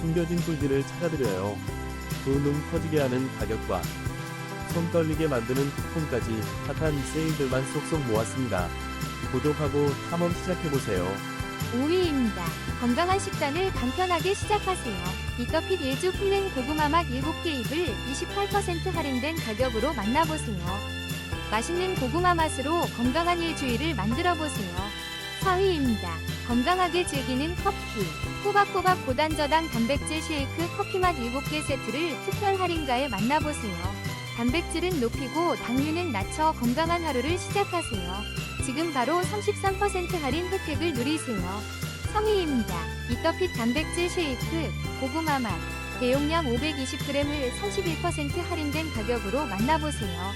숨겨진 꿀들을 찾아드려요. 두눈 커지게 하는 가격과 손 떨리게 만드는 쿠폰까지 핫한 세일들만 쏙쏙 모았습니다. 구독하고 탐험 시작해보세요. 5위입니다. 건강한 식단을 간편하게 시작하세요. 이터핏 일주 플랜 고구마 맛 7개 잎을 28% 할인된 가격으로 만나보세요. 맛있는 고구마 맛으로 건강한 일주일을 만들어보세요. 4위입니다. 건강하게 즐기는 커피. 꼬박꼬박 고단저당 단백질 쉐이크 커피 맛 7개 세트를 특별 할인가에 만나보세요. 단백질은 높이고 당류는 낮춰 건강한 하루를 시작하세요. 지금 바로 33% 할인 혜택을 누리세요. 3위입니다. 이터핏 단백질 쉐이크 고구마 맛 대용량 520g을 31% 할인된 가격으로 만나보세요.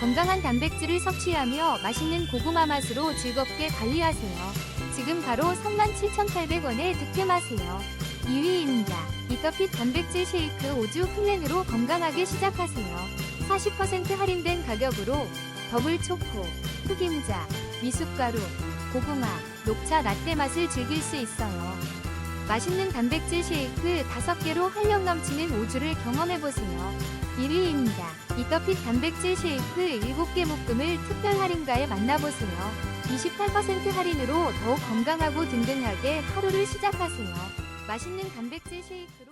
건강한 단백질을 섭취하며 맛있는 고구마 맛으로 즐겁게 관리하세요. 지금 바로 37,800원에 득템하세요. 2위입니다. 이터핏 단백질 쉐이크 5주 플랜으로 건강하게 시작하세요. 40% 할인된 가격으로 더블 초코, 흑임자, 미숫가루, 고구마, 녹차 라떼 맛을 즐길 수 있어요. 맛있는 단백질 쉐이크 5개로 활력 넘치는 5주를 경험해보세요. 1위입니다. 이터핏 단백질 쉐이크 7개 묶음을 특별 할인가에 만나보세요. 28% 할인으로 더욱 건강하고 든든하게 하루를 시작하세요. 맛있는 단백질 쉐이크로